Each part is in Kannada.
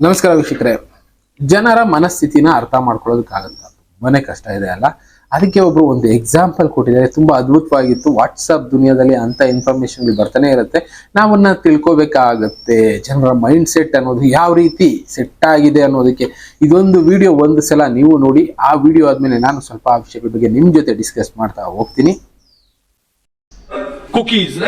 ನಮಸ್ಕಾರ ವೀಕ್ಷಕರೇ. ಜನರ ಮನಸ್ಥಿತಿನ ಅರ್ಥ ಮಾಡ್ಕೊಳ್ಳೋದಕ್ಕಾಗಲ್ಲ. ತುಂಬಾನೇ ಕಷ್ಟ ಇದೆ ಅಲ್ಲ? ಅದಕ್ಕೆ ಒಬ್ರು ಒಂದು ಎಕ್ಸಾಂಪಲ್ ಕೊಟ್ಟಿದ್ದಾರೆ. ತುಂಬಾ ಅದ್ಭುತವಾಗಿತ್ತು. ವಾಟ್ಸಪ್ ದುನಿಯಾದಲ್ಲಿ ಅಂತ ಇನ್ಫಾರ್ಮೇಶನ್ ಬರ್ತಾನೆ ಇರುತ್ತೆ. ನಾವನ್ನ ತಿಳ್ಕೊಬೇಕಾಗತ್ತೆ. ಜನರ ಮೈಂಡ್ ಸೆಟ್ ಅನ್ನೋದು ಯಾವ ರೀತಿ ಸೆಟ್ ಆಗಿದೆ ಅನ್ನೋದಕ್ಕೆ. ಇದೊಂದು ವಿಡಿಯೋ ಒಂದು ಸಲ ನೀವು ನೋಡಿ. ಆ ವಿಡಿಯೋ ಆದ್ಮೇಲೆ ನಾನು ಸ್ವಲ್ಪ ಆ ವಿಷಯಗಳ ಬಗ್ಗೆ ನಿಮ್ ಜೊತೆ ಡಿಸ್ಕಸ್ ಮಾಡ್ತಾ ಹೋಗ್ತೀನಿ. Cookies.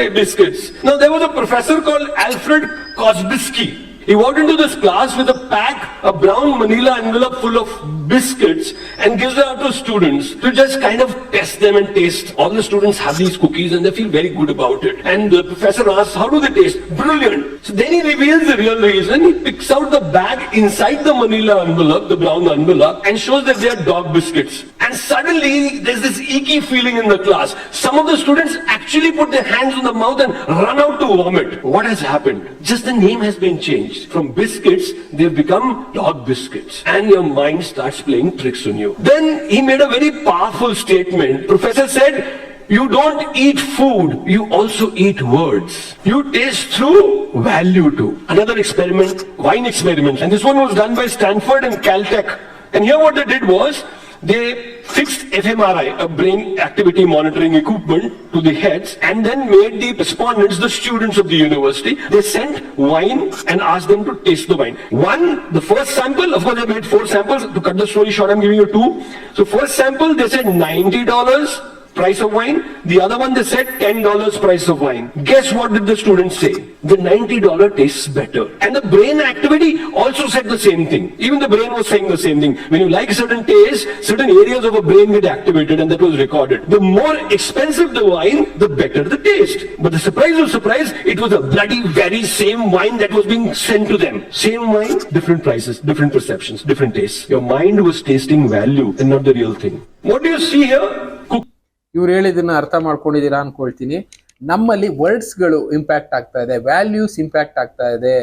Now, there was a professor called Alfred Kosbisky. He walked into this class with a pack, a brown manila envelope full of biscuits and gives it out to students to just kind of test them and taste. All the students have these cookies and they feel very good about it. And the professor asks, how do they taste? Brilliant. So then he reveals the real reason. He picks out the bag inside the manila envelope, the brown envelope, and shows that they are dog biscuits. And suddenly there's this icky feeling in the class. Some of the students actually put their hands on the mouth and run out to vomit. What has happened? Just the name has been changed. From biscuits, they've become dog biscuits. And your mind starts playing tricks on you. Then he made a very powerful statement. Professor said, you don't eat food, you also eat words. You taste through value too. Another experiment, wine experiment. And this one was done by Stanford and Caltech. And here what they did was, they fixed fMRI, a brain activity monitoring equipment, to the heads and then made the respondents the students of the university. They sent wine and asked them to taste the wine. One, the first sample, of course, they made four samples. To cut the story short, I'm giving you two. So, first sample, they said $90 price of wine. The other one, they said $10 price of wine. Guess what did the students say? The $90 tastes better. And the brain activity also said the same thing. Even the brain was saying the same thing. When you like certain taste, certain areas of a brain get activated and that was recorded. The more expensive the wine, the better the taste. But the surprise of surprise, it was a bloody very same wine that was being sent to them. Same wine, different prices, different perceptions, different tastes. Your mind was tasting value and not the real thing. What do you see here? ಇವ್ರು ಹೇಳಿದ್ದನ್ನ ಅರ್ಥ ಮಾಡ್ಕೊಂಡಿದ್ದೀರಾ ಅನ್ಕೊಳ್ತೀನಿ. ನಮ್ಮಲ್ಲಿ ವರ್ಡ್ಸ್ಗಳು ಇಂಪ್ಯಾಕ್ಟ್ ಆಗ್ತಾ ಇದೆ ವ್ಯಾಲ್ಯೂಸ್ ಇಂಪ್ಯಾಕ್ಟ್ ಆಗ್ತಾ ಇದೆ.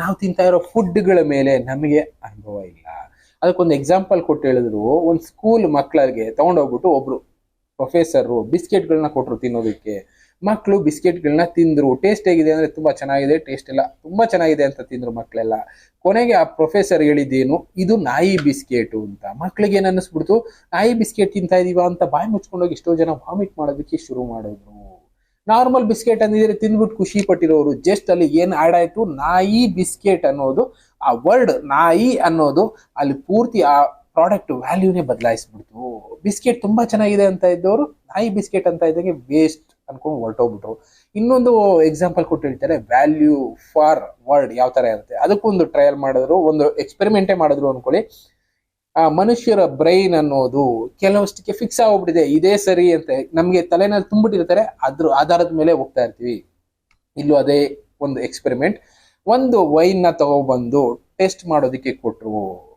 ನಾವು ತಿಂತಾ ಇರೋ ಫುಡ್ಗಳ ಮೇಲೆ ನಮಗೆ ಅನುಭವ ಇಲ್ಲ. ಅದಕ್ಕೊಂದು ಎಕ್ಸಾಂಪಲ್ ಕೊಟ್ಟು ಹೇಳಿದ್ರು, ಒಂದು ಸ್ಕೂಲ್ ಮಕ್ಕಳಿಗೆ ತಗೊಂಡೋಗ್ಬಿಟ್ಟು ಒಬ್ರು ಪ್ರೊಫೆಸರು ಬಿಸ್ಕೆಟ್ಗಳನ್ನ ಕೊಟ್ಟರು ತಿನ್ನೋದಕ್ಕೆ. ಮಕ್ಕಳು ಬಿಸ್ಕೆಟ್ಗಳನ್ನ ತಿಂದ್ರು. ಟೇಸ್ಟ್ ಹೇಗಿದೆ ಅಂದ್ರೆ ತುಂಬಾ ಚೆನ್ನಾಗಿದೆ ಟೇಸ್ಟ್ ಎಲ್ಲ ತುಂಬಾ ಚೆನ್ನಾಗಿದೆ ಅಂತ ತಿಂದ್ರು ಮಕ್ಕಳೆಲ್ಲ ಕೊನೆಗೆ ಆ ಪ್ರೊಫೆಸರ್ ಹೇಳಿದ್ದೇನು, ಇದು ನಾಯಿ ಬಿಸ್ಕೆಟು ಅಂತ. ಮಕ್ಕಳಿಗೆ ಏನು ಅನ್ನಿಸ್ಬಿಡ್ತು? ನಾಯಿ ಬಿಸ್ಕೆಟ್ ತಿಂತಾ ಇದೀವ ಅಂತ ಬಾಯಿ ಮುಚ್ಕೊಂಡೋಗಿ ಎಷ್ಟೋ ಜನ ವಾಮಿಟ್ ಮಾಡೋದಕ್ಕೆ ಶುರು ಮಾಡಿದ್ರು. ನಾರ್ಮಲ್ ಬಿಸ್ಕೆಟ್ ಅಂದಿದ್ರೆ ತಿಂದ್ಬಿಟ್ಟು ಖುಷಿ ಪಟ್ಟಿರೋರು. ಜಸ್ಟ್ ಅಲ್ಲಿ ಏನು ಆಡ್ ಆಯ್ತು? ನಾಯಿ ಬಿಸ್ಕೆಟ್ ಅನ್ನೋದು, ಆ ವರ್ಡ್ ನಾಯಿ ಅನ್ನೋದು ಅಲ್ಲಿ ಪೂರ್ತಿ ಆ ಪ್ರಾಡಕ್ಟ್ ವ್ಯಾಲ್ಯೂನೇ ಬದಲಾಯಿಸ್ಬಿಡ್ತು. ಬಿಸ್ಕೆಟ್ ತುಂಬಾ ಚೆನ್ನಾಗಿದೆ ಅಂತ ಇದ್ದವರು ನಾಯಿ ಬಿಸ್ಕೆಟ್ ಅಂತ ಇದ್ದಂಗೆ ವೇಸ್ಟ್ ಅನ್ಕೊಂಡು ಹೊರಟೋಗ್ಬಿಟ್ರು. ಇನ್ನೊಂದು ಎಕ್ಸಾಂಪಲ್ ಕೊಟ್ಟು ಹೇಳ್ತಾರೆ ವ್ಯಾಲ್ಯೂ ಫಾರ್ ವರ್ಡ್ ಯಾವ ತರ ಇರುತ್ತೆ. ಅದಕ್ಕೊಂದು ಟ್ರಯಲ್ ಮಾಡಿದ್ರು, ಒಂದು ಎಕ್ಸ್ಪೆರಿಮೆಂಟೇ ಮಾಡಿದ್ರು ಅನ್ಕೊಳ್ಳಿ. ಆ ಮನುಷ್ಯರ ಬ್ರೈನ್ ಅನ್ನೋದು ಕೆಲವಷ್ಟಕ್ಕೆ ಫಿಕ್ಸ್ ಆಗೋಗ್ಬಿಟ್ಟಿದೆ ಇದೇ ಸರಿ ಅಂತ ನಮ್ಗೆ ತಲೆನಲ್ಲಿ ತುಂಬಿಟ್ಟಿರ್ತಾರೆ, ಅದ್ರ ಆಧಾರದ ಮೇಲೆ ಹೋಗ್ತಾ ಇರ್ತೀವಿ. ಇಲ್ಲೂ ಅದೇ ಒಂದು ಎಕ್ಸ್ಪೆರಿಮೆಂಟ್ ಒಂದು ವೈನ್ನ ತಗೊಬಂದು ಟೆಸ್ಟ್ ಮಾಡೋದಕ್ಕೆ ಕೊಟ್ರು.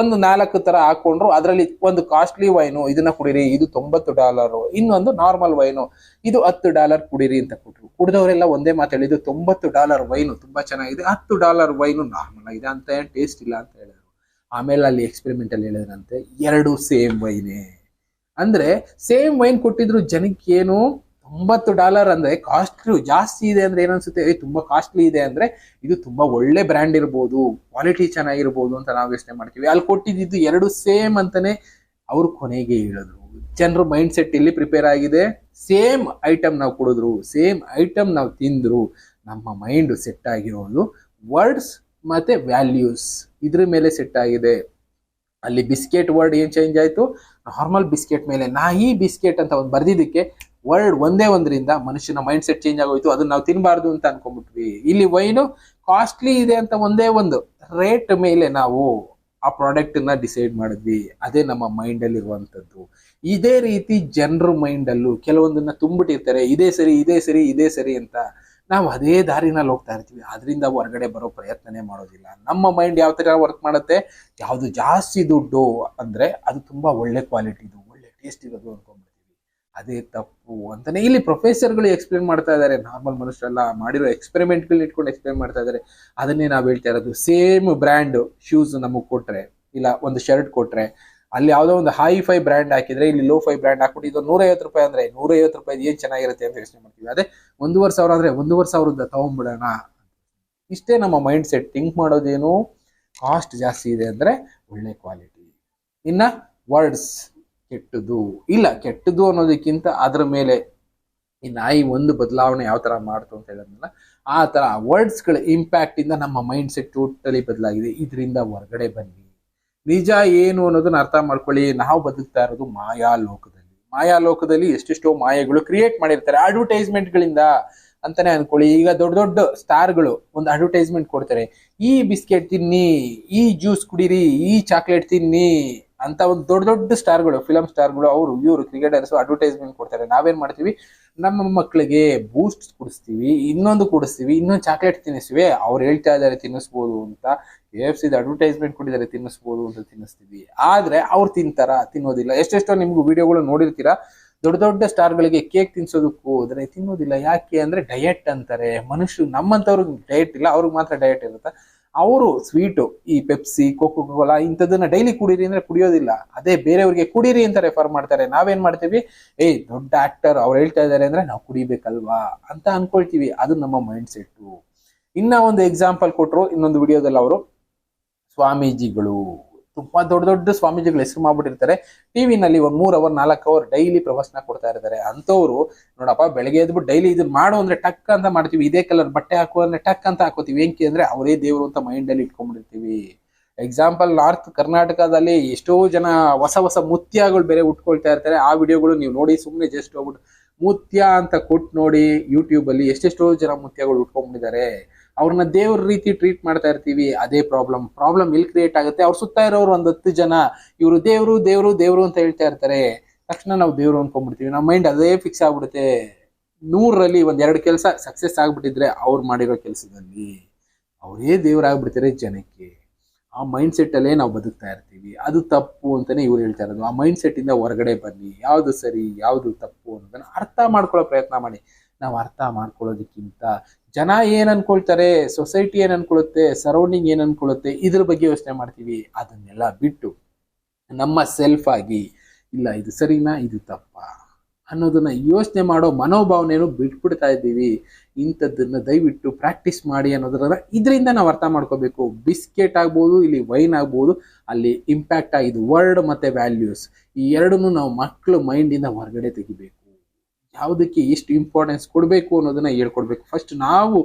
ಒಂದು ನಾಲ್ಕು ತರ ಹಾಕೊಂಡ್ರು, ಅದರಲ್ಲಿ ಒಂದು ಕಾಸ್ಟ್ಲಿ ವೈನು ಇದನ್ನ ಕುಡಿರಿ, ಇದು ತೊಂಬತ್ತು ಡಾಲರ್ ಇನ್ನೊಂದು ನಾರ್ಮಲ್ ವೈನು ಇದು ಹತ್ತು ಡಾಲರ್ ಕುಡಿರಿ ಅಂತ ಕೊಟ್ರು. ಕುಡಿದವರೆಲ್ಲ ಒಂದೇ ಮಾತು ಹೇಳಿದ್ದು ತೊಂಬತ್ತು ಡಾಲರ್ ವೈನು ತುಂಬಾ ಚೆನ್ನಾಗಿದೆ, ಹತ್ತು ಡಾಲರ್ ವೈನು ನಾರ್ಮಲ್ ಆಗಿದೆ ಅಂತ ಏನು ಟೇಸ್ಟ್ ಇಲ್ಲ ಅಂತ ಹೇಳಿದ್ರು. ಆಮೇಲೆ ಅಲ್ಲಿ ಎಕ್ಸ್ಪೆರಿಮೆಂಟ್ ಅಲ್ಲಿ ಹೇಳಿದ್ರಂತೆ, ಎರಡು ಸೇಮ್ ವೈನೇ ಅಂದ್ರೆ ಸೇಮ್ ವೈನ್ ಕೊಟ್ಟಿದ್ರು ಜನಕ್ಕೆ ಏನು ತೊಂಬತ್ತು ಡಾಲರ್ ಅಂದ್ರೆ ಕಾಸ್ಟ್ಲಿ ಜಾಸ್ತಿ ಇದೆ ಅಂದ್ರೆ ಏನನ್ಸುತ್ತೆ ತುಂಬಾ ಕಾಸ್ಟ್ಲಿ ಇದೆ ಅಂದ್ರೆ ಇದು ತುಂಬಾ ಒಳ್ಳೆ ಬ್ರ್ಯಾಂಡ್ ಇರ್ಬೋದು ಕ್ವಾಲಿಟಿ ಚೆನ್ನಾಗಿರ್ಬೋದು ಅಂತ ನಾವು ಯೋಚನೆ ಮಾಡ್ತೀವಿ. ಅಲ್ಲಿ ಕೊಟ್ಟಿದ್ದು ಎರಡು ಸೇಮ್ ಅಂತಾನೆ ಅವ್ರು ಕೊನೆಗೆ ಹೇಳಿದ್ರು. ಜನರು ಮೈಂಡ್ ಸೆಟ್ ಇಲ್ಲಿ ಪ್ರಿಪೇರ್ ಆಗಿದೆ. ಸೇಮ್ ಐಟಮ್ ನಾವು ಕುಡಿದ್ರು ಸೇಮ್ ಐಟಮ್ ನಾವು ತಿಂದ್ರು, ನಮ್ಮ ಮೈಂಡ್ ಸೆಟ್ ಆಗಿರೋದು ವರ್ಡ್ಸ್ ಮತ್ತೆ ವ್ಯಾಲ್ಯೂಸ್ ಇದ್ರ ಮೇಲೆ ಸೆಟ್ ಆಗಿದೆ. ಅಲ್ಲಿ ಬಿಸ್ಕೆಟ್ ವರ್ಡ್ ಏನ್ ಚೇಂಜ್ ಆಯ್ತು? ನಾರ್ಮಲ್ ಬಿಸ್ಕೆಟ್ ಮೇಲೆ ನಾಯಿ ಬಿಸ್ಕೆಟ್ ಅಂತ ಒಂದು ಬರ್ದಿದ್ದಕ್ಕೆ ವರ್ಡ್ ಒಂದೇ ಒಂದರಿಂದ ಮನುಷ್ಯನ ಮೈಂಡ್ ಸೆಟ್ ಚೇಂಜ್ ಆಗೋಯ್ತು, ಅದನ್ನ ನಾವು ತಿನ್ನಬಾರ್ದು ಅಂತ ಅನ್ಕೊಂಡ್ಬಿಟ್ವಿ. ಇಲ್ಲಿ ವೈನು ಕಾಸ್ಟ್ಲಿ ಇದೆ ಅಂತ ಒಂದೇ ಒಂದು ರೇಟ್ ಮೇಲೆ ನಾವು ಆ ಪ್ರಾಡಕ್ಟ್ ಡಿಸೈಡ್ ಮಾಡಿದ್ವಿ. ಅದೇ ನಮ್ಮ ಮೈಂಡ್ ಅಲ್ಲಿ ಇರುವಂತದ್ದು. ಇದೇ ರೀತಿ ಜನರ ಮೈಂಡ್ ಅಲ್ಲೂ ಕೆಲವೊಂದನ್ನ ತುಂಬಿಟ್ಟಿರ್ತಾರೆ ಇದೇ ಸರಿ ಇದೇ ಸರಿ ಇದೇ ಸರಿ ಅಂತ ನಾವು ಅದೇ ದಾರಿನಲ್ಲಿ ಹೋಗ್ತಾ ಇರ್ತೀವಿ. ಅದರಿಂದ ಹೊರಗಡೆ ಬರೋ ಪ್ರಯತ್ನನೇ ಮಾಡೋದಿಲ್ಲ. ನಮ್ಮ ಮೈಂಡ್ ಯಾವ ಥರ ವರ್ಕ್ ಮಾಡುತ್ತೆ? ಯಾವುದು ಜಾಸ್ತಿ ದುಡ್ಡು ಅಂದ್ರೆ ಅದು ತುಂಬಾ ಒಳ್ಳೆ ಕ್ವಾಲಿಟಿದು ಒಳ್ಳೆ ಟೇಸ್ಟ್ ಇರೋದು ಅನ್ಕೊಂಡ್ಬಿಡ್ತೀವಿ ಅದೇ ತಪ್ಪು ಅಂತಾನೆ ಇಲ್ಲಿ ಪ್ರೊಫೆಸರ್ಗಳು ಎಕ್ಸ್ಪ್ಲೇನ್ ಮಾಡ್ತಾ ಇದ್ದಾರೆ ನಾರ್ಮಲ್ ಮನುಷ್ಯರೆಲ್ಲ ಮಾಡಿರೋ ಎಕ್ಸ್ಪೆರಿಮೆಂಟ್ಗಳನ್ನ ಇಟ್ಕೊಂಡು ಎಕ್ಸ್ಪ್ಲೇನ್ ಮಾಡ್ತಾ ಇದ್ದಾರೆ ಅದನ್ನೇ ನಾವು ಹೇಳ್ತಾ ಇರೋದು. ಸೇಮ್ ಬ್ರ್ಯಾಂಡ್ ಶೂಸ್ ನಮಗೆ ಕೊಟ್ರೆ, ಇಲ್ಲ ಒಂದು ಶರ್ಟ್ ಕೊಟ್ರೆ, ಅಲ್ಲಿ ಯಾವುದೋ ಒಂದು ಹೈ ಫೈ ಬ್ರ್ಯಾಂಡ್ ಹಾಕಿದ್ರೆ, ಇಲ್ಲಿ ಲೋ ಫೈ ಬ್ರ್ಯಾಂಡ್ ಹಾಕ್ಬಿಟ್ಟು ಇದು ನೂರೈವತ್ತು ರೂಪಾಯಿ ಅಂದ್ರೆ ನೂರೈವತ್ತು ರೂಪಾಯಿ ಏನು ಚೆನ್ನಾಗಿರುತ್ತೆ ಅಂತ ಯೋಚನೆ ಮಾಡ್ತೀವಿ. ಅದೇ ಒಂದೂವರೆ ಸಾವಿರ ಅಂದ್ರೆ ಒಂದೂವರೆ ಸಾವಿರದ ತಗೊಂಡ್ಬಿಡೋಣ. ಇಷ್ಟೇ ನಮ್ಮ ಮೈಂಡ್ ಸೆಟ್ ಥಿಂಕ್ ಮಾಡೋದೇನು ಕಾಸ್ಟ್ ಜಾಸ್ತಿ ಇದೆ ಅಂದ್ರೆ ಒಳ್ಳೆ ಕ್ವಾಲಿಟಿ ಇನ್ನ ವರ್ಡ್ಸ್ ಕೆಟ್ಟದು ಇಲ್ಲ ಕೆಟ್ಟದು ಅನ್ನೋದಕ್ಕಿಂತ ಅದ್ರ ಮೇಲೆ ಈ ನಾಯಿ ಒಂದು ಬದಲಾವಣೆ ಯಾವ ತರ ಮಾಡ್ತು ಅಂತ ಹೇಳಿದ್ನಲ್ಲ, ಆ ತರ ವರ್ಡ್ಸ್ಗಳ ಇಂಪ್ಯಾಕ್ಟ್ ಇಂದ ನಮ್ಮ ಮೈಂಡ್ ಸೆಟ್ ಟೋಟಲಿ ಬದಲಾಗಿದೆ. ಇದರಿಂದ ಹೊರಗಡೆ ಬನ್ನಿ. ನಿಜ ಏನು ಅನ್ನೋದನ್ನ ಅರ್ಥ ಮಾಡ್ಕೊಳ್ಳಿ. ನಾವು ಬದುಕ್ತಾ ಇರೋದು ಮಾಯಾ ಲೋಕದಲ್ಲಿ. ಮಾಯಾ ಲೋಕದಲ್ಲಿ ಎಷ್ಟೆಷ್ಟೋ ಮಾಯೆಗಳು ಕ್ರಿಯೇಟ್ ಮಾಡಿರ್ತಾರೆ ಅಡ್ವರ್ಟೈಸ್ಮೆಂಟ್ಗಳಿಂದ ಅಂತಾನೆ ಅನ್ಕೊಳ್ಳಿ. ಈಗ ದೊಡ್ಡ ದೊಡ್ಡ ಸ್ಟಾರ್ಗಳು ಒಂದು ಅಡ್ವರ್ಟೈಸ್ಮೆಂಟ್ ಕೊಡ್ತಾರೆ. ಈ ಬಿಸ್ಕೆಟ್ ತಿನ್ನಿ, ಈ ಜ್ಯೂಸ್ ಕುಡೀರಿ, ಈ ಚಾಕ್ಲೇಟ್ ತಿನ್ನಿ ಅಂತ ಒಂದು ದೊಡ್ಡ ದೊಡ್ಡ ಸ್ಟಾರ್ಗಳು ಫಿಲಮ್ ಸ್ಟಾರ್ಗಳು, ಅವರು, ಇವರು, ಕ್ರಿಕೆಟರ್ಸ್ ಅಡ್ವರ್ಟೈಸ್ಮೆಂಟ್ ಕೊಡ್ತಾರೆ. ನಾವೇನ್ ಮಾಡ್ತೀವಿ? ನಮ್ಮ ಮಕ್ಕಳಿಗೆ ಬೂಸ್ಟ್ ಕುಡಿಸ್ತೀವಿ, ಇನ್ನೊಂದು ಕುಡಿಸ್ತೀವಿ, ಇನ್ನೊಂದು ಚಾಕ್ಲೇಟ್ ತಿನ್ನಿಸ್ತೀವಿ. ಅವ್ರು ಹೇಳ್ತಾ ಇದ್ದಾರೆ ತಿನ್ನಿಸ್ಬೋದು ಅಂತ ಕೆ ಎಫ್ ಸಿದ ಅಡ್ವರ್ಟೈಸ್ಮೆಂಟ್ ಕೊಟ್ಟಿದ್ದಾರೆ, ತಿನ್ನಿಸ್ಬೋದು ಅಂತ ತಿನ್ನಿಸ್ತೀವಿ. ಆದ್ರೆ ಅವ್ರು ತಿಂತಾರ, ತಿನ್ನೋದಿಲ್ಲ. ಎಷ್ಟೆಷ್ಟೋ ನಿಮ್ಗೆ ವಿಡಿಯೋಗಳು ನೋಡಿರ್ತೀರಾ? ದೊಡ್ಡ ದೊಡ್ಡ ಸ್ಟಾರ್ಗಳಿಗೆ ಕೇಕ್ ತಿನ್ಸೋದಕ್ಕೂ ಹೋದ್ರೆ ತಿನ್ನೋದಿಲ್ಲ. ಯಾಕೆ ಅಂದ್ರೆ ಡಯಟ್ ಅಂತಾರೆ. ಮನುಷ್ಯ ನಮ್ಮಂತವ್ರಿಗೆ ಡಯಟ್ ಇಲ್ಲ, ಅವ್ರಿಗೆ ಮಾತ್ರ ಡಯಟ್ ಇರುತ್ತೆ. ಅವರು ಸ್ವೀಟು ಈ ಪೆಪ್ಸಿ ಕೋಕೋ ಕೋಲಾ ಇಂಥದನ್ನ ಡೈಲಿ ಕುಡೀರಿ ಅಂದ್ರೆ ಕುಡಿಯೋದಿಲ್ಲ. ಅದೇ ಬೇರೆಯವ್ರಿಗೆ ಕುಡೀರಿ ಅಂತ ರೆಫರ್ ಮಾಡ್ತಾರೆ. ನಾವೇನ್ ಮಾಡ್ತೀವಿ? ಏಯ್ ದೊಡ್ಡ ಆಕ್ಟರ್ ಅವ್ರು ಹೇಳ್ತಾ ಇದಾರೆ ಅಂದ್ರೆ ನಾವು ಕುಡಿಬೇಕಲ್ವಾ ಅಂತ ಅನ್ಕೊಳ್ತೀವಿ. ಅದು ನಮ್ಮ ಮೈಂಡ್ ಸೆಟ್ಟು ಇನ್ನ ಒಂದು ಎಕ್ಸಾಂಪಲ್ ಕೊಟ್ರು, ಇನ್ನೊಂದು ವಿಡಿಯೋದಲ್ಲಿ ಅವರು ಸ್ವಾಮೀಜಿಗಳು. ತುಂಬಾ ದೊಡ್ಡ ದೊಡ್ಡ ಸ್ವಾಮೀಜಿಗಳು ಹೆಸರು ಮಾಡ್ಬಿಟ್ಟಿರ್ತಾರೆ. ಟಿವಿನಲ್ಲಿ ಒಂದ್ ಮೂರ್ ಅವರ್, ನಾಲ್ಕು ಅವರ್ ಡೈಲಿ ಪ್ರವಚನ ಕೊಡ್ತಾ ಇರ್ತಾರೆ. ಅಂತವ್ರು ನೋಡಪ್ಪ, ಬೆಳಗ್ಗೆ ಎದ್ಬಿಟ್ಟು ಡೈಲಿ ಇದು ಮಾಡು ಅಂದ್ರೆ ಟಕ್ ಅಂತ ಮಾಡ್ತೀವಿ. ಇದೇ ಕಲರ್ ಬಟ್ಟೆ ಹಾಕು ಅಂದ್ರೆ ಟಕ್ ಅಂತ ಹಾಕೋತೀವಿ. ಏನಕ್ಕೆ ಅಂದ್ರೆ ಅವರೇ ದೇವರು ಅಂತ ಮೈಂಡ್ ಅಲ್ಲಿ ಇಟ್ಕೊಂಡ್ಬಿಟ್ಟಿರ್ತೀವಿ. ಎಕ್ಸಾಂಪಲ್ ನಾರ್ತ್ ಕರ್ನಾಟಕದಲ್ಲಿ ಎಷ್ಟೋ ಜನ ಹೊಸ ಹೊಸ ಮುತ್ಯಗಳು ಬೇರೆ ಉಟ್ಕೊಳ್ತಾ ಇರ್ತಾರೆ. ಆ ವಿಡಿಯೋಗಳು ನೀವು ನೋಡಿ ಸುಮ್ಮನೆ ಜಸ್ಟ್ ಹೋಗ್ಬಿಟ್ಟು ಮುತ್ಯ ಅಂತ ಕೊಟ್ಟು ನೋಡಿ ಯೂಟ್ಯೂಬ್ ಅಲ್ಲಿ ಎಷ್ಟೆಷ್ಟೋ ಜನ ಮುತ್ಯಗಳು ಉಟ್ಕೊಂಡ್ಬಿಟ್ಟಿದ್ದಾರೆ. ಅವ್ರನ್ನ ದೇವ್ರ ರೀತಿ ಟ್ರೀಟ್ ಮಾಡ್ತಾ ಇರ್ತೀವಿ, ಅದೇ ಪ್ರಾಬ್ಲಮ್ ಪ್ರಾಬ್ಲಮ್ ಇಲ್ಲಿ ಕ್ರಿಯೇಟ್ ಆಗುತ್ತೆ? ಅವ್ರು ಸುತ್ತ ಇರೋರು ಒಂದ್ ಹತ್ತು ಜನ, ಇವರು ದೇವ್ರು ದೇವ್ರು ದೇವ್ರು ಅಂತ ಹೇಳ್ತಾ ಇರ್ತಾರೆ. ತಕ್ಷಣ ನಾವು ದೇವ್ರು ಅನ್ಕೊಂಡ್ಬಿಡ್ತೀವಿ. ನಮ್ಮ ಮೈಂಡ್ ಅದೇ ಫಿಕ್ಸ್ ಆಗ್ಬಿಡುತ್ತೆ. ನೂರರಲ್ಲಿ ಒಂದ್ ಎರಡು ಕೆಲಸ ಸಕ್ಸಸ್ ಆಗ್ಬಿಟ್ಟಿದ್ರೆ ಅವ್ರು ಮಾಡಿರೋ ಕೆಲಸದಲ್ಲಿ ಅವರೇ ದೇವರಾಗ್ಬಿಡ್ತಾರೆ ಜನಕ್ಕೆ. ಆ ಮೈಂಡ್ ಸೆಟ್ ಅಲ್ಲೇ ನಾವು ಬದುಕ್ತಾ ಇರ್ತೀವಿ. ಅದು ತಪ್ಪು ಅಂತಾನೆ ಇವ್ರು ಹೇಳ್ತಾ ಇರೋದು. ಆ ಮೈಂಡ್ ಸೆಟ್ ಇಂದ ಹೊರಗಡೆ ಬನ್ನಿ. ಯಾವ್ದು ಸರಿ, ಯಾವ್ದು ತಪ್ಪು ಅನ್ನೋದನ್ನ ಅರ್ಥ ಮಾಡ್ಕೊಳ್ಳೋ ಪ್ರಯತ್ನ ಮಾಡಿ. ನಾವು ಅರ್ಥ ಮಾಡ್ಕೊಳ್ಳೋದಕ್ಕಿಂತ ಜನ ಏನ್ ಅನ್ಕೊಳ್ತಾರೆ ಸೊಸೈಟಿ ಏನ್ ಅನ್ಕೊಳ್ಳುತ್ತೆ ಸರೌಂಡಿಂಗ್ ಏನ್ ಅನ್ಕೊಳ್ಳುತ್ತೆ ಇದ್ರ ಬಗ್ಗೆ ಯೋಚನೆ ಮಾಡ್ತೀವಿ. ಅದನ್ನೆಲ್ಲ ಬಿಟ್ಟು ನಮ್ಮ ಸೆಲ್ಫ್ ಆಗಿ, ಇಲ್ಲ ಇದು ಸರಿನಾ, ಇದು ತಪ್ಪಾ ಅನ್ನೋದನ್ನ ಯೋಚನೆ ಮಾಡೋ ಮನೋಭಾವನೆಯನ್ನು ಬಿಟ್ಬಿಡ್ತಾ ಇದ್ದೀವಿ. ಇಂಥದ್ದನ್ನ ದಯವಿಟ್ಟು ಪ್ರಾಕ್ಟೀಸ್ ಮಾಡಿ ಅನ್ನೋದ್ರ ಇದರಿಂದ ನಾವು ಅರ್ಥ ಮಾಡ್ಕೋಬೇಕು. ಬಿಸ್ಕೆಟ್ ಆಗ್ಬೋದು, ಇಲ್ಲಿ ವೈನ್ ಆಗ್ಬೋದು, ಅಲ್ಲಿ ಇಂಪ್ಯಾಕ್ಟ್ ಆಗಿದ್ದು ವರ್ಡ್ ಮತ್ತೆ ವ್ಯಾಲ್ಯೂಸ್ ಈ ಎರಡನ್ನೂ ನಾವು ಮಕ್ಕಳು ಮೈಂಡಿಂದ ಹೊರಗಡೆ ತೆಗಿಬೇಕು. ಯಾವುದಕ್ಕೆ ಎಷ್ಟು ಇಂಪಾರ್ಟೆನ್ಸ್ ಕೊಡಬೇಕು ಅನ್ನೋದನ್ನ ಹೇಳ್ಕೊಡ್ಬೇಕು. ಫಸ್ಟ್ ನಾವು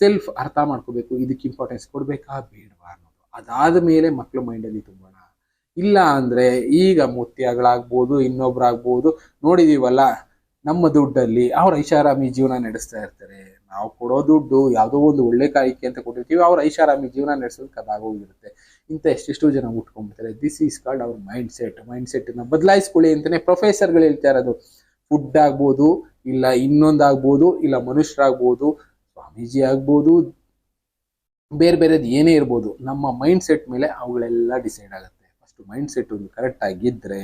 ಸೆಲ್ಫ್ ಅರ್ಥ ಮಾಡ್ಕೋಬೇಕು, ಇದಕ್ಕೆ ಇಂಪಾರ್ಟೆನ್ಸ್ ಕೊಡಬೇಕಾ ಬೇಡವಾ ಅನ್ನೋದು. ಅದಾದ ಮೇಲೆ ಮಕ್ಕಳ ಮೈಂಡಲ್ಲಿ ತುಂಬೋಣ. ಇಲ್ಲ ಅಂದ್ರೆ ಈಗ ಮುತ್ಯಗಳಾಗ್ಬೋದು, ಇನ್ನೊಬ್ರಾಗ್ಬೋದು. ನೋಡಿದೀವಲ್ಲ, ನಮ್ಮ ದುಡ್ಡಲ್ಲಿ ಅವ್ರ ಐಷಾರಾಮಿ ಜೀವನ ನಡೆಸ್ತಾ ಇರ್ತಾರೆ. ನಾವು ಕೊಡೋ ದುಡ್ಡು ಯಾವುದೋ ಒಂದು ಒಳ್ಳೆ ಕಾಯಕ್ಕೆ ಅಂತ ಕೊಟ್ಟಿರ್ತೀವಿ, ಅವ್ರ ಐಷಾರಾಮಿ ಜೀವನ ನಡೆಸೋದಕ್ಕೆ ಅದಾಗೋಗಿರುತ್ತೆ ಇಂಥ ಎಷ್ಟೆಷ್ಟು ಜನ ಉಟ್ಕೊಂಡ್ಬಿಡ್ತಾರೆ. ದಿಸ್ ಈಸ್ ಕಾಲ್ಡ್ ಅವ್ರ ಮೈಂಡ್ ಸೆಟ್ ಮೈಂಡ್ ಸೆಟ್ನ ಬದಲಾಯಿಸ್ಕೊಳ್ಳಿ ಅಂತಲೇ ಪ್ರೊಫೆಸರ್ಗಳು ಹೇಳ್ತಾ ಇರೋದು. ಫುಡ್ ಆಗ್ಬೋದು, ಇಲ್ಲ ಇನ್ನೊಂದಾಗ್ಬೋದು, ಇಲ್ಲ ಮನುಷ್ಯರಾಗ್ಬೋದು, ಸ್ವಾಮೀಜಿ ಆಗ್ಬೋದು, ಬೇರೆ ಬೇರೆದು ಏನೇ ಇರ್ಬೋದು, ನಮ್ಮ ಮೈಂಡ್ ಸೆಟ್ ಮೇಲೆ ಅವುಗಳೆಲ್ಲ ಡಿಸೈಡ್ ಆಗುತ್ತೆ. ಫಸ್ಟ್ ಮೈಂಡ್ ಸೆಟ್ ಒಂದು ಕರೆಕ್ಟ್ ಆಗಿದ್ರೆ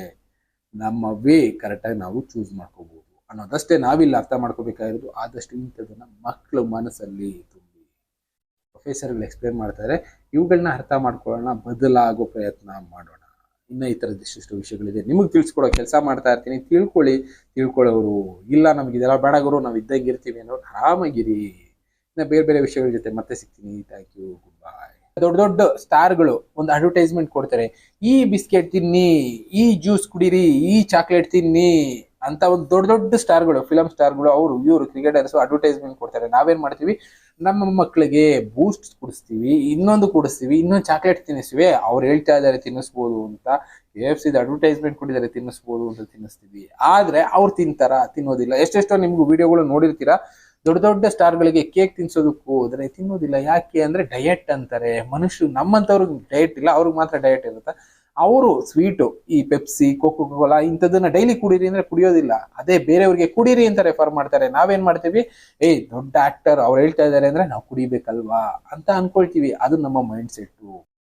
ನಮ್ಮ ವೇ ಕರೆಕ್ಟಾಗಿ ನಾವು ಚೂಸ್ ಮಾಡ್ಕೋಬಹುದು ಅನ್ನೋದಷ್ಟೇ ನಾವಿಲ್ಲಿ ಅರ್ಥ ಮಾಡ್ಕೋಬೇಕಾಗಿರೋದು, ಆದಷ್ಟು ಇಂಥದನ್ನ ಮಕ್ಕಳ ಮನಸ್ಸಲ್ಲಿ ತುಂಬಿ. ಪ್ರೊಫೆಸರ್ಗಳು ಎಕ್ಸ್ಪ್ಲೇನ್ ಮಾಡ್ತಾರೆ ಇವುಗಳನ್ನ ಅರ್ಥ ಮಾಡ್ಕೊಳ್ಳೋಣ, ಬದಲಾಗೋ ಪ್ರಯತ್ನ ಮಾಡೋಣ. ಇನ್ನ ಈ ಥರದ್ದು ಇಷ್ಟಿಷ್ಟು ವಿಷಯಗಳಿದೆ. ನಿಮಗೆ ತಿಳಿಸ್ಕೊಡೋ ಕೆಲಸ ಮಾಡ್ತಾ ಇರ್ತೀನಿ. ತಿಳ್ಕೊಳ್ಳಿ. ತಿಳ್ಕೊಳ್ಳೋರು ಇಲ್ಲ, ನಮ್ಗೆ ಇದೆಲ್ಲ ಬೇಡಗರು ನಾವು ಇದ್ದಂಗೆ ಇರ್ತೀವಿ ಅನ್ನೋರು ಆರಾಮಾಗಿರಿ. ಇನ್ನ ಬೇರೆ ಬೇರೆ ವಿಷಯಗಳ ಜೊತೆ ಮತ್ತೆ ಸಿಗ್ತೀನಿ. ಥ್ಯಾಂಕ್ ಯು ಗುಡ್ ಬಾಯ್ ದೊಡ್ಡ ದೊಡ್ಡ ಸ್ಟಾರ್ಗಳು ಒಂದು ಅಡ್ವರ್ಟೈಸ್ಮೆಂಟ್ ಕೊಡ್ತಾರೆ. ಈ ಬಿಸ್ಕೆಟ್ ತಿನ್ನಿ, ಈ ಜ್ಯೂಸ್ ಕುಡೀರಿ, ಈ ಚಾಕ್ಲೇಟ್ ತಿನ್ನಿ ಅಂತ ಒಂದು ದೊಡ್ಡ ದೊಡ್ಡ ಸ್ಟಾರ್ಗಳು ಫಿಲಮ್ ಸ್ಟಾರ್ಗಳು ಅವರು, ಇವರು, ಕ್ರಿಕೆಟರ್ಸ್ ಅಡ್ವರ್ಟೈಸ್ಮೆಂಟ್ ಕೊಡ್ತಾರೆ. ನಾವೇನ್ ಮಾಡ್ತೀವಿ? ನಮ್ಮ ಮಕ್ಕಳಿಗೆ ಬೂಸ್ಟ್ ಕುಡಿಸ್ತೀವಿ, ಇನ್ನೊಂದು ಕುಡಿಸ್ತೀವಿ, ಇನ್ನೊಂದು ಚಾಕ್ಲೇಟ್ ತಿನ್ನಿಸ್ತೀವಿ. ಅವ್ರು ಹೇಳ್ತಾ ಇದ್ದಾರೆ ತಿನ್ನಿಸ್ಬೋದು ಅಂತ ಕೆ ಎಫ್ ಸಿದ ಅಡ್ವರ್ಟೈಸ್ಮೆಂಟ್ ಕೊಟ್ಟಿದ್ದಾರೆ ತಿನ್ನಿಸ್ಬೋದು ಅಂತ ತಿನ್ನಿಸ್ತೀವಿ. ಆದ್ರೆ ಅವ್ರು ತಿಂತಾರ, ತಿನ್ನೋದಿಲ್ಲ. ಎಷ್ಟೆಷ್ಟೋ ನಿಮ್ಗೆ ವಿಡಿಯೋಗಳು ನೋಡಿರ್ತೀರಾ, ದೊಡ್ಡ ದೊಡ್ಡ ಸ್ಟಾರ್ಗಳಿಗೆ ಕೇಕ್ ತಿನ್ಸೋದಕ್ಕೂ ಹೋದ್ರೆ ತಿನ್ನೋದಿಲ್ಲ. ಯಾಕೆ ಅಂದ್ರೆ ಡಯಟ್ ಅಂತಾರೆ. ಮನುಷ್ಯರು ನಮ್ಮಂಥವ್ರಿಗೆ ಡಯಟ್ ಇಲ್ಲ, ಅವ್ರಿಗೆ ಮಾತ್ರ ಡಯಟ್ ಇರುತ್ತೆ? ಅವರು ಸ್ವೀಟು, ಈ ಪೆಪ್ಸಿ ಕೋಕೋ ಕೋಲಾ ಇಂಥದನ್ನ ಡೈಲಿ ಕುಡೀರಿ ಅಂದ್ರೆ ಕುಡಿಯೋದಿಲ್ಲ. ಅದೇ ಬೇರೆಯವ್ರಿಗೆ ಕುಡೀರಿ ಅಂತ ರೆಫರ್ ಮಾಡ್ತಾರೆ. ನಾವೇನ್ ಮಾಡ್ತೀವಿ? ಏಯ್, ದೊಡ್ಡ ಆಕ್ಟರ್ ಅವ್ರು ಹೇಳ್ತಾ ಇದ್ದಾರೆ ಅಂದ್ರೆ ನಾವು ಕುಡಿಬೇಕಲ್ವಾ? ಅಂತ ಅನ್ಕೊಳ್ತೀವಿ. ಅದು ನಮ್ಮ ಮೈಂಡ್ ಸೆಟ್ಟು